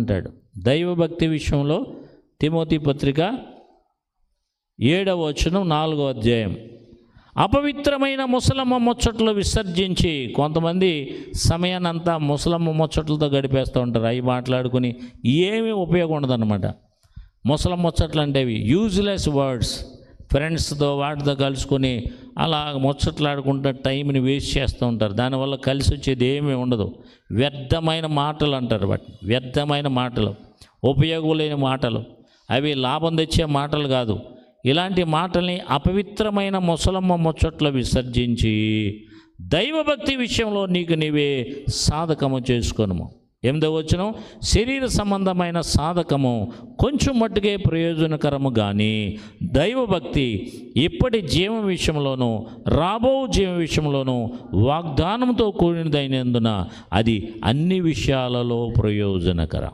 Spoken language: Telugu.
అంటాడు దైవభక్తి విషయంలో తిమోతి పత్రిక ఏడవ వచనం నాలుగో అధ్యాయం. అపవిత్రమైన ముసలమ్మ ముచ్చట్లు విసర్జించి కొంతమంది సమయాన్నంతా ముసలమ్మ ముచ్చట్లతో గడిపేస్తూ ఉంటారు. అవి మాట్లాడుకుని ఏమీ ఉపయోగం ఉండదన్నమాట. ముసలమ్మ ముచ్చట్లు అంటేవి యూజ్లెస్ వర్డ్స్ ఫ్రెండ్స్తో వాటితో కలుసుకొని అలా ముచ్చట్లాడుకుంటూ టైంని వేస్ట్ చేస్తూ ఉంటారు. దానివల్ల కలిసి వచ్చేది ఏమీ ఉండదు. వ్యర్థమైన మాటలు అంటారు వాటిని. వ్యర్థమైన మాటలు. ఉపయోగం మాటలు. అవి లాభం తెచ్చే మాటలు కాదు. ఇలాంటి మాటల్ని అపవిత్రమైన ముసలమ్మ ముచ్చట్లు విసర్జించి దైవభక్తి విషయంలో నీకు నీవే సాధకము చేసుకొనుము. ఎనిమిదో వచ్చిన శరీర సంబంధమైన సాధకము కొంచెం మట్టుకే ప్రయోజనకరము కానీ దైవభక్తి ఇప్పటి జీవం విషయంలోనూ రాబో జీవం విషయంలోనూ వాగ్దానంతో కూడినదైనందున అది అన్ని విషయాలలో ప్రయోజనకరం.